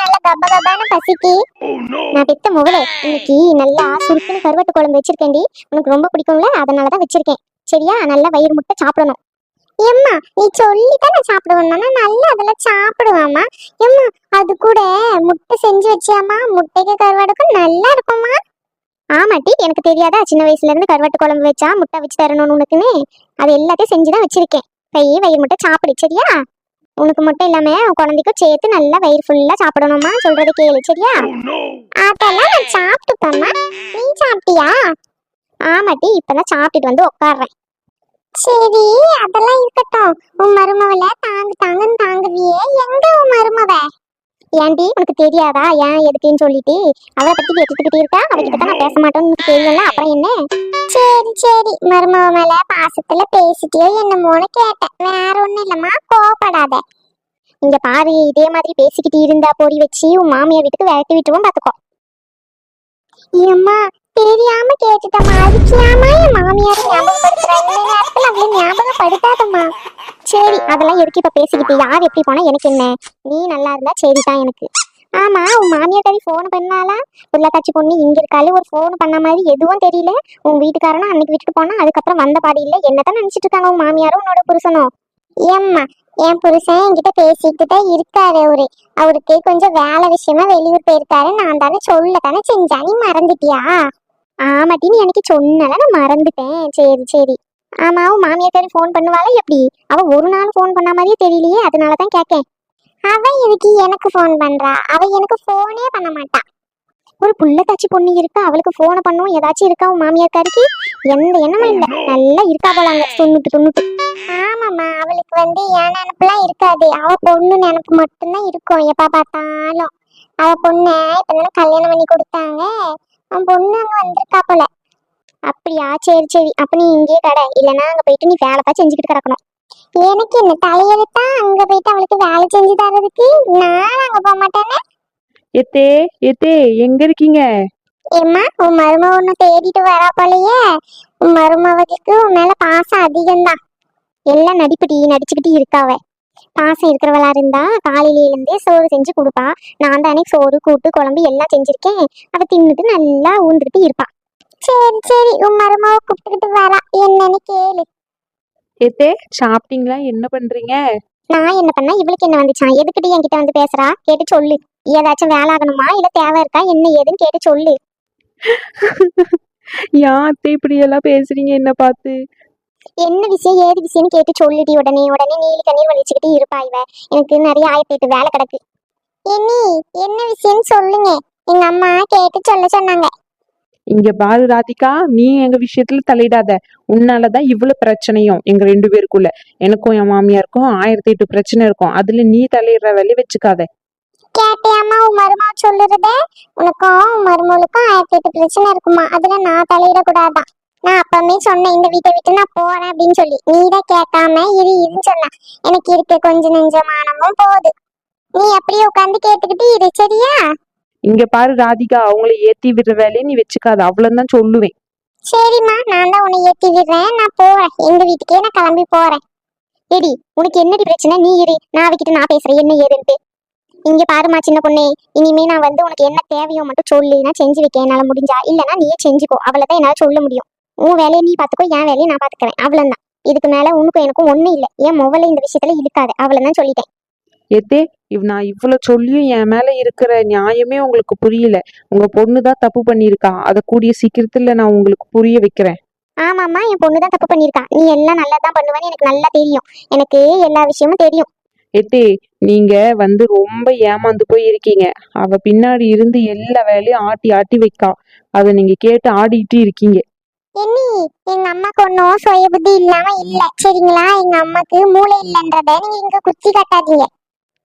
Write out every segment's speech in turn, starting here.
நல்ல கப கபான பசிக்கு நான் பெத்த முகலே இன்னைக்கு நல்லா சுருக்குன்னு கருவாட்டு குழம்பு வச்சிருக்கேன்டி. உனக்கு ரொம்ப பிடிக்கும்ல? அதனாலதான் வச்சிருக்கேன். சரியா? நல்லா வயிறு முட்டை சாப்பிடணும். எம்மா நீ சொல்லிதான் நான் சாப்பிடுவேன் நல்லா அதெல்லாம் சாப்பிடுவாமா எம்மா அது கூட முட்டை செஞ்சு வச்சியாமா முட்டைக்கு கருவாடுக்கும் நல்லா இருக்குமா ஆமாட்டி எனக்கு தெரியாதா? சின்ன வயசுல இருந்து கருவாட்டு குழம்பு வச்சா முட்டை வச்சு தரணும்னு உனக்குன்னு. அது எல்லாத்தையும் செஞ்சுதான் வச்சிருக்கேன். பைய வயிறு முட்டை சாப்பிடு. சரியா? உனக்கு மட்டும் இல்லாம உன் குழந்தைக்கும் சேர்த்து நல்லா வயிறு ஃபுல்லா சாப்பிடணுமா? சொல்றதை கேளு சரியா? அதெல்லாம் நான் சாப்பிட்டுப்பேம்மா நீ சாப்பிட்டியா? ஆமாட்டி இப்பதான் சாப்பிட்டுட்டு வந்து உட்காடுறேன் சரி அதெல்லாம் இருக்கட்டும். உன் மருமவள தாங்கு தாங்கன்னு தாங்குவியே எங்க ஏன்டி உனக்கு தெரியாதா? ஏன் எதுக்குன்னு சொல்லிட்டு? அவளை பத்தி கேட்டுக்கிட்டே இருக்கா? அவகிட்ட தான் நான் பேச மாட்டேன்னு தெரியல தெரியும்ல? அப்புறம் என்ன? சரி சரி. மருமக மேல பாசத்துல பேசிட்டியோ என்னமோன்னு கேட்டேன். வேற ஒண்ணும் இல்லம்மா. கோவப்படாத. இங்க பாரு இதே மாதிரி பேசிக்கிட்டு இருந்தா பொறி வச்சு உன் மாமியார் வீட்டுக்கு விரட்டி விட்டுருவோம் பாத்துக்கோ. ஏம்மா தெரியாம கேட்டுட்டம்மா. அதுக்கு ஏமா என் மாமியார் ஞாபகப்படுத்துறாங்க? இந்த நேரத்துல அவளை ஞாபகப்படுத்தாதம்மா. சரி அதெல்லாம் எதுக்கு இப்ப பேசிக்கிட்டு? யார் எப்படி போனா எனக்கு என்ன? நீ நல்லா இருந்தா சரிதான் எனக்கு. ஆமா உன் மாமியார் கறி ஃபோன் பண்ணாலா உள்ளக்காட்சி பொண்ணு இங்க இருக்காளு ஒரு ஃபோன் பண்ண மாதிரி எதுவும் தெரியல. உன் வீட்டுக்காரனும் அன்னைக்கு விட்டுட்டு போனா அதுக்கப்புறம் வந்த பாடி இல்ல. என்னதான் நினைச்சிட்டு இருக்காங்க உன் மாமியாரும் உன்னோட புருஷனும்? ஏம்மா என் புருஷன் என்கிட்ட பேசிட்டு தான் இருக்காரு அவரு. அவருக்கு கொஞ்சம் வேலை விஷயமா வெளியூர் போயிருக்காரு. நான் தானே சொல்ல தானே செஞ்சா நீ மறந்துட்டியா? ஆமாட்டி நீ எனக்கு சொன்னல நான் மறந்துட்டேன். சரி சரி. ஆமா உன் மாமியார் ஃபோன் பண்ணுவாளா எப்படி? அவ ஒரு நாள் ஃபோன் பண்ண மாதிரியே தெரியலையே அதனால தான் கேட்கேன் அவ எதுக்கு எனக்கு ஃபோன் பண்றா? அவ எனக்கு ஃபோனே பண்ண மாட்டா. ஒரு புள்ளத்தாச்சி பொண்ணு இருக்கா? அவளுக்கு ஃபோனை பண்ணும்? ஏதாச்சும் இருக்கா உன் மாமியார்காருக்கு எந்த எண்ணமும் இல்ல. நல்லா இருக்கா போலாங்க தொண்ணூட்டு தொண்ணூட்டு. ஆமாம்மா அவளுக்கு வந்து என் நினப்புலாம் இருக்காது. அவ பொண்ணு நினப்பு மட்டும்தான் இருக்கும். எப்ப பார்த்தாலும். அவ பொண்ணை இப்ப தானே கல்யாணம் பண்ணி கொடுத்தாங்க. அவன் பொண்ணு அங்க வந்திருக்கா போல. அப்படியா? சரி சரி. அப்ப நீ இங்கேயே கடை. இல்லைன்னா அங்க போயிட்டு நீ வேலை தான் செஞ்சுக்கிட்டு கிடக்கணும். எனக்கு என்ன தலையெழுத்தா? அங்க போயிட்டு அவளுக்கு வேலை செஞ்சு தரதுக்கு நான் அங்க போக மாட்டேனே எத்தே எத்தே எங்க இருக்கீங்க? ஏம்மா உன் மருமக ஒன்று தேடிட்டு வரா போலயே. உன் மருமகளுக்கு உன் மேல பாசம் அதிகம்தான். எல்லாம் நடிப்புடி நடிச்சுக்கிட்டு இருக்காவ பாசம் இருக்கிறவளா இருந்தா காலையில இருந்தே சோறு செஞ்சு கொடுப்பா. நான் தானே சோறு கூட்டு குழம்பு எல்லாம் செஞ்சிருக்கேன். அவ தின்னுட்டு நல்லா ஊந்துட்டு இருப்பா. சரி சரி உன் மருமக கூப்பிட்டுக்கிட்டு வரா. என்னன்னு கேளு. எத்தே சாப்பிட்டீங்களா? என்ன பண்றீங்க? நான் என்ன பண்ணா? இவளுக்கு என்ன வந்துச்சான் எதுக்கிட்டு என்கிட்ட வந்து பேசுறா? கேட்டு சொல்லு. ஏதாச்சும் வேலை ஆகணுமா? இல்ல தேவை இருக்கா? என்ன ஏதுன்னு கேட்டு சொல்லு. ஏன் அத்தை இப்படி எல்லாம் பேசுறீங்க? என்ன பார்த்து. என்ன விஷயம் ஏது விஷயம்னு கேட்டு சொல்லிடி. உடனே உடனே நீலி கண்ணீர் வலிச்சுக்கிட்டு இருப்பா இவ. எனக்கு நிறைய ஆயிரத்தி வேலை கிடக்கு. என்னி என்ன விஷயம்னு சொல்லுங்க. எங்க அம்மா கேட்டு சொல்ல சொன்னாங்க. இங்க பாரு ராதிகா நீ எங்க விஷயத்துல தலையிடாத. உன்னாலதான் இவ்வளவு பிரச்சனையும் எங்க ரெண்டு பேருக்குள்ள. எனக்கும் என் மாமியாருக்கும் ஆயிரத்தி எட்டு பிரச்சனை இருக்கும். அதுல நீ தலையிடுற வேலையை வச்சுக்காத. கேட்டியாம்மா உன் மருமக சொல்லுறதே உனக்கும் உன் மருமகளுக்கும் ஆயிரத்தி எட்டு பிரச்சனை இருக்குமா? அதுல நான் தலையிடக்கூடாதான். நான் அப்பவே சொன்னேன் இந்த வீட்டை விட்டு நான் போறேன் அப்படின்னு சொல்லி. நீ தான் கேட்காம இரு இருன்னு சொன்ன எனக்கு இருக்க கொஞ்ச நெஞ்சமானமும் போகுது. நீ அப்படியே உட்காந்து கேட்டுக்கிட்டு இரு சரியா? இங்க பாரு ராதிகா அவங்கள ஏத்தி விடுற வேலையை நீ வச்சுக்காத. அவ்வளவுதான் சொல்லுவேன். சரிம்மா நான் தான் உன்னை ஏத்தி விடுறேன் நான் போறேன். எங்க வீட்டுக்கே நான் கிளம்பி போறேன். எடி உனக்கு என்னடி பிரச்சனை? நீ இரு நான் அவகிட்ட நான் பேசுறேன். என்ன ஏதுன்ட்டு. இங்க பாருமா சின்ன பொண்ணே. இனிமே நான் வந்து உனக்கு என்ன தேவையோ மட்டும் சொல்லு நான் செஞ்சு வைக்க என்னால முடிஞ்சா. இல்லைன்னா நீயே செஞ்சுக்கோ. அவ்வளவுதான் என்னால சொல்ல முடியும். உன் வேலையை நீ பாத்துக்கோ என் வேலையை நான் பாத்துக்கிறேன். அவ்வளவுதான். இதுக்கு மேல உனக்கும் எனக்கும் ஒண்ணும் இல்லை. என் முகல இந்த விஷயத்துல இழுக்காது. அவ்வளவுதான் சொல்லிட்டேன். எத்தே இவ் நான் இவ்வளவு சொல்லியும் என் மேல இருக்கிற நியாயமே உங்களுக்கு புரியல. உங்க பொண்ணு தான் தப்பு பண்ணியிருக்கா. அதை கூடிய சீக்கிரத்துல நான் உங்களுக்கு புரிய வைக்கிறேன். ஆமாம்மா என் பொண்ணு தான் தப்பு பண்ணியிருக்கா. நீ எல்லாம் நல்லா தான் பண்ணுவேன்னு எனக்கு நல்லா தெரியும். எனக்கு எல்லா விஷயமும் தெரியும். எத்தே நீங்க வந்து ரொம்ப ஏமாந்து போய் இருக்கீங்க அவ பின்னாடி இருந்து எல்லா வேலையும் ஆட்டி ஆட்டி வைக்கா. அதை நீங்க கேட்டு ஆடிட்டு இருக்கீங்க. என்னி எங்க அம்மாக்கு ஒன்றும் சுய புத்தி இல்லாம இல்ல. சரிங்களா? எங்க அம்மாக்கு மூளை இல்லைன்றத நீங்க இங்க குத்தி காட்டாதீங்க.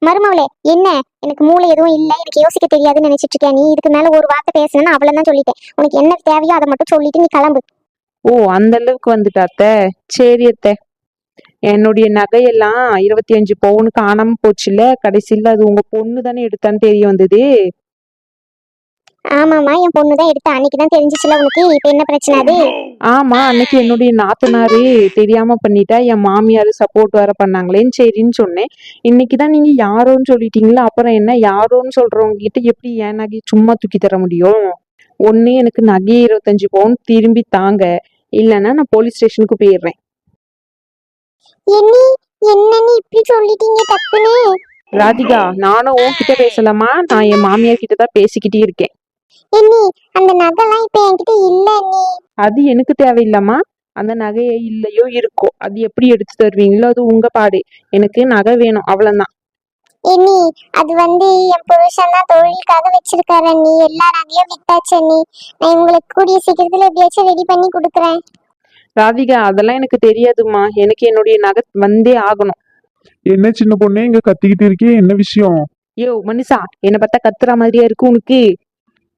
மருமவளே என்ன? எனக்கு மூளை எதுவும் இல்ல. எனக்கு யோசிக்க தெரியாதுன்னு நினைச்சிட்டு இருக்கேன் நீ? இதுக்கு மேல ஒரு வார்த்தை பேசணும்னு அவ்வளவுதான் சொல்லிட்டேன். உனக்கு என்ன தேவையோ அதை மட்டும் சொல்லிட்டு நீ கிளம்பு. ஓ அந்த அளவுக்கு வந்துட்டாத்த சரி அத்த. என்னுடைய நகையெல்லாம் இருபத்தி அஞ்சு பவுனுக்கு காணாம போச்சுல்ல. கடைசியில் அது உங்க பொண்ணு தானே எடுத்தான்னு தெரிய வந்தது. ஆமாம்மா என் பொண்ணு தான் எடுத்த அன்னைக்கு தான் தெரிஞ்சிச்சுல உனக்கு. இப்போ என்ன பிரச்சனை அது? ஆமா அன்னைக்கு என்னுடைய நாத்தனாரு தெரியாம பண்ணிட்டா என் மாமியார் சப்போர்ட் வேற பண்ணாங்களேன்னு சரின்னு சொன்னேன். இன்னைக்கு தான் நீங்க யாரோன்னு சொல்லிட்டீங்களா? அப்புறம் என்ன யாரோன்னு சொல்றவங்க கிட்ட எப்படி என் நகை சும்மா தூக்கி தர முடியும்? ஒண்ணு எனக்கு நகை இருபத்தஞ்சு பவுன் திரும்பி தாங்க. இல்லைன்னா நான் போலீஸ் ஸ்டேஷனுக்கு போயிடுறேன். என்னி என்னன்னு இப்படி சொல்லிட்டீங்க டக்குன்னு? ராதிகா நானும் உன்கிட்ட பேசலாமா நான் என் மாமியார் கிட்ட தான் பேசிக்கிட்டே இருக்கேன். என்னி அந்த நகைலாம் இப்போ என்கிட்ட இல்ல நீ அது எனக்கு தேவையில்லாமா அந்த நகையை இல்லையோ இருக்கோ அது எப்படி எடுத்து தருவீங்களோ அது உங்க பாடு. எனக்கு நகை வேணும் அவ்வளவுதான். என்னி அது வந்து என் புருஷன் தான் தொழிலுக்காக வச்சிருக்காரு அண்ணி. எல்லா நகையும் வித்தாச்சு அண்ணி. நான் உங்களுக்கு கூடிய சீக்கிரத்துல எப்படியாச்சும் ரெடி பண்ணி கொடுக்குறேன். ராதிகா அதெல்லாம் எனக்கு தெரியாதும்மா. எனக்கு என்னுடைய நகை வந்தே ஆகணும். என்ன சின்ன பொண்ணே இங்க கத்திக்கிட்டு இருக்கே என்ன விஷயம்? யோ மனுஷா என்னை பார்த்தா கத்துற மாதிரியா இருக்கு உனக்கு?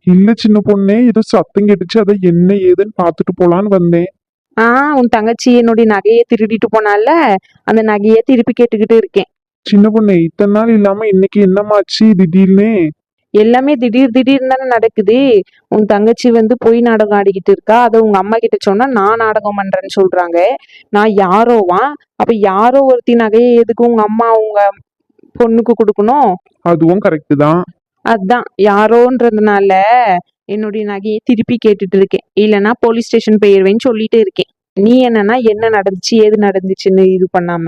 இல்ல சின்ன பொண்ணே ஏதோ சத்தம் கேட்டுச்சு அதை என்ன ஏதுன்னு பார்த்துட்டு போலான்னு வந்தேன். ஆ உன் தங்கச்சி என்னுடைய நகையை திருடிட்டு போனால அந்த நகையை திருப்பி கேட்டுக்கிட்டு இருக்கேன். சின்ன பொண்ணே இத்தனை நாள் இல்லாம இன்னைக்கு என்னமாச்சு திடீர்னு? எல்லாமே திடீர் திடீர்னு தானே நடக்குது. உன் தங்கச்சி வந்து பொய் நாடகம் ஆடிக்கிட்டு இருக்கா. அதை உங்க அம்மா கிட்ட சொன்னா நான் நாடகம் பண்றேன்னு சொல்றாங்க. நான் யாரோவா? அப்ப யாரோ ஒருத்தி நகையை எதுக்கு உங்க அம்மா உங்க பொண்ணுக்கு கொடுக்கணும்? அதுவும் கரெக்ட் தான். அதான் யாரோன்றதுனால என்னுடைய நகையை திருப்பி கேட்டுட்டு இருக்கேன். இல்லைன்னா போலீஸ் ஸ்டேஷன் போயிருவேன்னு சொல்லிட்டு இருக்கேன். நீ என்னன்னா என்ன நடந்துச்சு ஏது நடந்துச்சுன்னு இது பண்ணாம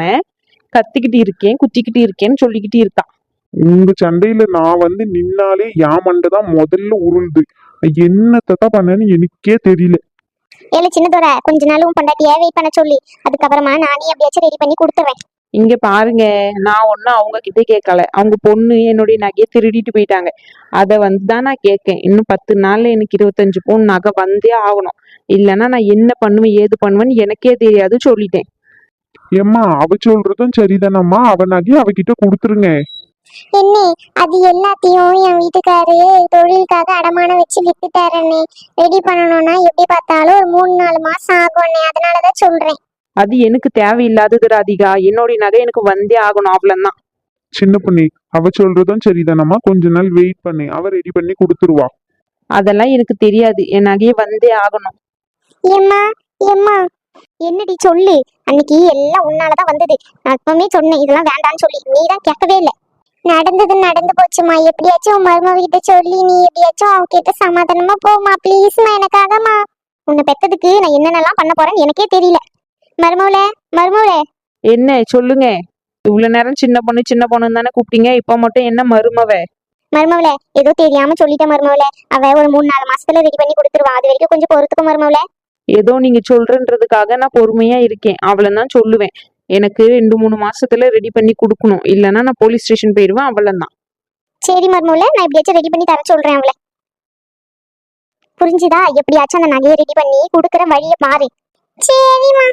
கத்திக்கிட்டு இருக்கேன் குத்திக்கிட்டு இருக்கேன்னு சொல்லிக்கிட்டு இருக்கா. உங்க சண்டையில நான் வந்து நின்னாலே என் மண்டை தான் முதல்ல உருளுது. என்னத்தை தான் பண்ணேன்னு எனக்கே தெரியல. ஏல சின்னதோட கொஞ்ச நாள் உன் பொண்டாட்டிய வெயிட் பண்ண சொல்லி. அதுக்கப்புறமா நானே எப்படியாச்சும் ரெடி பண்ணி கொடுத்துறேன் இங்க பாருங்க நான் ஒன்னும் அவங்க கிட்ட கேட்கல. அவங்க பொண்ணு என்னுடைய நகையை திருடிட்டு போயிட்டாங்க. அதை வந்து தான் நான் கேட்கேன். இன்னும் பத்து நாள்ல எனக்கு இருபத்தஞ்சு பவுன் நகை வந்தே ஆகணும். இல்லைன்னா நான் என்ன பண்ணுவேன் ஏது பண்ணுவேன்னு எனக்கே தெரியாது சொல்லிட்டேன். ஏம்மா அவ சொல்றதும் சரிதானம்மா? அவ நகையை அவகிட்ட கொடுத்துருங்க. என்ன அது எல்லாத்தையும் என் வீட்டுக்காரு தொழிலுக்காக அடமானம் வச்சு வித்துட்டாருன்னு ரெடி பண்ணணும்னா எப்படி பார்த்தாலும் ஒரு மூணு நாலு மாசம் ஆகும்னே அதனாலதான் சொல்றேன். அது எனக்கு தேவையில்லாதது ராதிகா என்னுடைய நகை எனக்கு வந்தே ஆகணும் அவ்வளவுதான். சின்ன பொண்ணே அவ சொல்றதும் சரிதானம்மா? கொஞ்ச நாள் வெயிட் பண்ணு. அவ ரெடி பண்ணி கொடுத்துருவா. அதெல்லாம் எனக்கு தெரியாது. என் நகையை வந்தே ஆகணும். ஏம்மா ஏம்மா என்னடி சொல்லு? அன்னைக்கு எல்லாம் உன்னாலதான் வந்தது. நான் அப்பவே சொன்னேன் இதெல்லாம் வேண்டாம்னு சொல்லி. நீ தான் கேட்கவே இல்லை. நடந்தது நடந்து போச்சுமா எப்படியாச்சும் உன் மருமக கிட்ட சொல்லி நீ எப்படியாச்சும் அவங்க கிட்ட சமாதானமா போமா ப்ளீஸ்மா எனக்காகமா உன்னை பெத்ததுக்கு நான் என்னென்னலாம் பண்ண போறேன்னு எனக்கே தெரியல. மருமவளே மருமவளே என்ன சொல்லுங்க. இவ்வளவு நேரம் சின்ன பொண்ணு சின்ன பொண்ணுன்னு தானே கூப்பிட்டீங்க இப்ப மட்டும் என்ன மருமவ? மருமவளே ஏதோ தெரியாம சொல்லிட்டேன் மருமவளே அவ ஒரு மூணு நாலு மாசத்துல ரெடி பண்ணி கொடுத்துருவா. அது வரைக்கும் கொஞ்சம் பொறுத்துக்கும் மருமவளே ஏதோ நீங்க சொல்றன்றதுக்காக நான் பொறுமையா இருக்கேன். அவ்வளவுதான் சொல்லுவேன். எனக்கு ரெண்டு மூணு மாசத்துல ரெடி பண்ணி கொடுக்கணும். இல்லைன்னா நான் போலீஸ் ஸ்டேஷன் போயிடுவேன் அவ்வளவுதான் சரி மருமவளே நான் எப்படியாச்சும் ரெடி பண்ணி தர சொல்றேன் அவளை. புரிஞ்சுதா? எப்படியாச்சும் அந்த நகையை ரெடி பண்ணி கொடுக்குற வழியை பாரு. சரிம்மா.